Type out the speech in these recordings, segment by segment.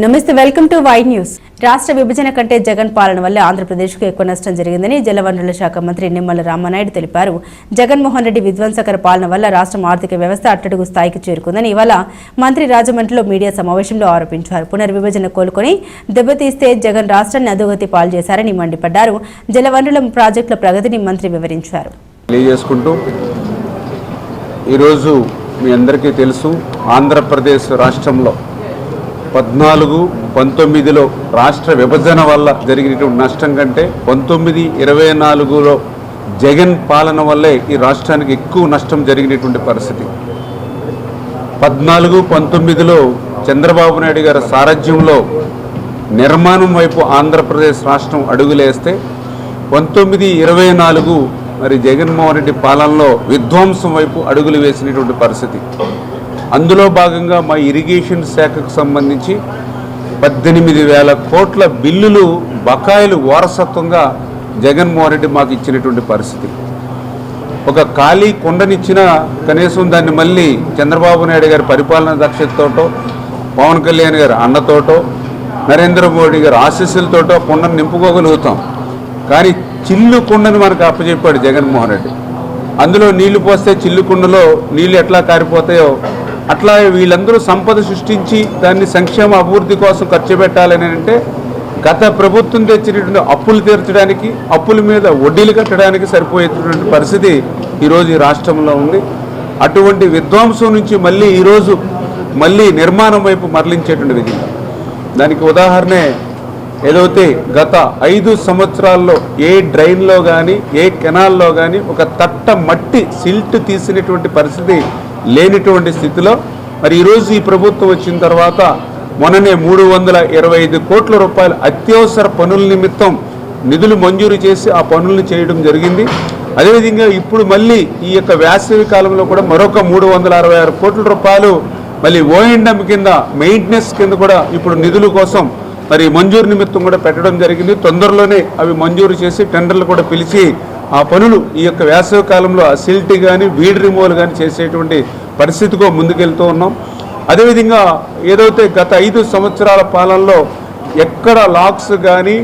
నమస్తే welcome to Y news. రాష్ట్ర విభజన కంటే జగన్ పాలన వల్ల ఆంధ్రప్రదేశ్కు ఎక్కువ నష్టం జరిగిందని జలవనరుల శాఖ మంత్రి నిమ్మల రామనాయుడు తెలిపారు. జగన్మోహన్ రెడ్డి విధ్వంసకర పాలన వల్ల రాష్ట్రం ఆర్థిక వ్యవస్థ అట్టడుగు స్థాయికి చేరుకుందని ఇవాళ మంత్రి రాజమండ్రిలో మీడియా సమావేశంలో ఆరోపించారు. పునర్విభజన కోలుకొని దెబ్బతీస్తే జగన్ రాష్ట్రాన్ని అధోగతి పాలు చేశారని మండిపడ్డారు. జలవనరుల ప్రాజెక్టుల ప్రగతిని మంత్రి వివరించారు. ఈరోజు మీ అందరికీ తెలుసు ఆంధ్రప్రదేశ్ రాష్ట్రంలో పద్నాలుగు పంతొమ్మిదిలో రాష్ట్ర విభజన వల్ల జరిగినటువంటి నష్టం కంటే పంతొమ్మిది ఇరవై నాలుగులో జగన్ పాలన వల్లే ఈ రాష్ట్రానికి ఎక్కువ నష్టం జరిగినటువంటి పరిస్థితి. పద్నాలుగు పంతొమ్మిదిలో చంద్రబాబు నాయుడు గారి సారథ్యంలో నిర్మాణం వైపు ఆంధ్రప్రదేశ్ రాష్ట్రం అడుగులేస్తే పంతొమ్మిది ఇరవై నాలుగు మరి జగన్మోహన్ రెడ్డి పాలనలో విధ్వంసం వైపు అడుగులు వేసినటువంటి పరిస్థితి. అందులో భాగంగా మా ఇరిగేషన్ శాఖకు సంబంధించి పద్దెనిమిది వేల కోట్ల బిల్లులు బకాయిలు వారసత్వంగా జగన్మోహన్ రెడ్డి మాకు ఇచ్చినటువంటి పరిస్థితి. ఒక ఖాళీ కొండనిచ్చినా కనీసం దాన్ని మళ్ళీ చంద్రబాబు నాయుడు గారి పరిపాలన దక్షతతోటో పవన్ కళ్యాణ్ గారి అన్నతోటో నరేంద్ర మోడీ గారి ఆశీస్సులతోటో కొండను నింపుకోగలుగుతాం. కానీ చిల్లు కుండని మనకు అప్పచెప్పాడు జగన్మోహన్ రెడ్డి. అందులో నీళ్ళు పోస్తే చిల్లు కుండలో నీళ్ళు ఎట్లా కారిపోతాయో అట్లా వీళ్ళందరూ సంపద సృష్టించి దాన్ని సంక్షేమ అభివృద్ధి కోసం ఖర్చు పెట్టాలని అంటే గత ప్రభుత్వం తెచ్చినటువంటి అప్పులు తీర్చడానికి అప్పుల మీద వడ్డీలు కట్టడానికి సరిపోయేటటువంటి పరిస్థితి ఈరోజు ఈ రాష్ట్రంలో ఉంది. అటువంటి విధ్వంసం నుంచి మళ్ళీ ఈరోజు మళ్ళీ నిర్మాణం వైపు మరలించేటువంటి విధి. దానికి ఉదాహరణే ఏదైతే గత ఐదు సంవత్సరాల్లో ఏ డ్రైన్లో కానీ ఏ కెనాల్లో కానీ ఒక తట్ట మట్టి సిల్ట్ తీసినటువంటి పరిస్థితి లేనిటువంటి స్థితిలో మరి ఈరోజు ఈ ప్రభుత్వం వచ్చిన తర్వాత మొన్ననే మూడు వందల ఇరవై ఐదు కోట్ల రూపాయల అత్యవసర పనుల నిమిత్తం నిధులు మంజూరు చేసి ఆ పనులను చేయడం జరిగింది. అదేవిధంగా ఇప్పుడు మళ్ళీ ఈ యొక్క వేసవి కాలంలో కూడా మరొక మూడు వందల అరవై ఆరు కోట్ల రూపాయలు మళ్ళీ ఓఎండం కింద మెయింటెనెన్స్ కింద కూడా ఇప్పుడు నిధుల కోసం మరి మంజూరు నిమిత్తం కూడా పెట్టడం జరిగింది. తొందరలోనే అవి మంజూరు చేసి టెండర్లు కూడా పిలిచి ఆ పనులు ఈ యొక్క వేసవి కాలంలో అసిల్టీ కానీ వీడ్ రిమూవల్ కానీ చేసేటువంటి పరిస్థితికో ముందుకెళ్తూ ఉన్నాం. అదేవిధంగా ఏదైతే గత ఐదు సంవత్సరాల పాలనలో ఎక్కడ లాక్స్ కానీ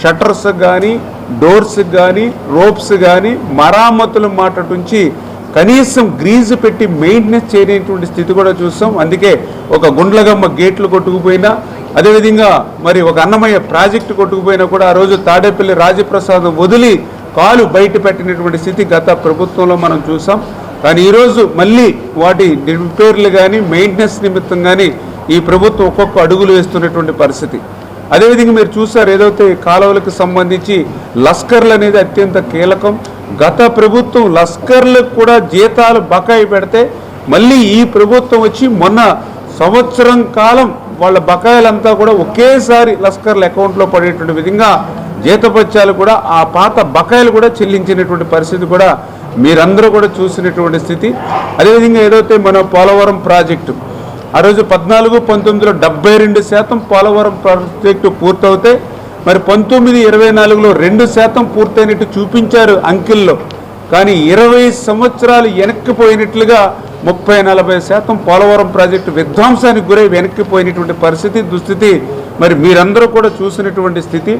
షట్టర్స్ కానీ డోర్స్ కానీ రోప్స్ కానీ మరామతుల మాట నుంచి కనీసం గ్రీజ్ పెట్టి మెయింటెనెన్స్ చేయనటువంటి స్థితి కూడా చూస్తాం. అందుకే ఒక గుండ్లగమ్మ గేట్లు కొట్టుకుపోయినా అదేవిధంగా మరి ఒక అన్నమయ్య ప్రాజెక్టు కొట్టుకుపోయినా కూడా ఆ రోజు తాడేపల్లి రాజప్రసాద్ వదిలి కాలు బయట పెట్టినటువంటి స్థితి గత ప్రభుత్వంలో మనం చూసాం. కానీ ఈరోజు మళ్ళీ వాటి రిపేర్లు కానీ మెయింటెనెన్స్ నిమిత్తం కానీ ఈ ప్రభుత్వం ఒక్కొక్క అడుగులు వేస్తున్నటువంటి పరిస్థితి. అదేవిధంగా మీరు చూసారు ఏదైతే కాలువలకు సంబంధించి లస్కర్లు అనేది అత్యంత కీలకం. గత ప్రభుత్వం లస్కర్లకు కూడా జీతాలు బకాయి పెడితే మళ్ళీ ఈ ప్రభుత్వం వచ్చి మొన్న సంవత్సరం కాలం వాళ్ళ బకాయిలంతా కూడా ఒకేసారి లస్కర్ల అకౌంట్లో పడేటువంటి విధంగా జీతపత్యాలు కూడా ఆ పాత బకాయిలు కూడా చెల్లించినటువంటి పరిస్థితి కూడా మీరందరూ కూడా చూసినటువంటి స్థితి. అదేవిధంగా ఏదైతే మన పోలవరం ప్రాజెక్టు ఆ రోజు పద్నాలుగు పంతొమ్మిదిలో డెబ్బై రెండు శాతం పోలవరం ప్రాజెక్టు పూర్తవుతే మరి పంతొమ్మిది ఇరవై నాలుగులో రెండు శాతం పూర్తయినట్టు చూపించారు అంకిల్లో. కానీ ఇరవై సంవత్సరాలు వెనక్కిపోయినట్లుగా ముప్పై నలభై శాతం పోలవరం ప్రాజెక్టు విధ్వంసానికి గురై వెనక్కిపోయినటువంటి పరిస్థితి దుస్థితి మరి మీరందరూ కూడా చూసినటువంటి స్థితి.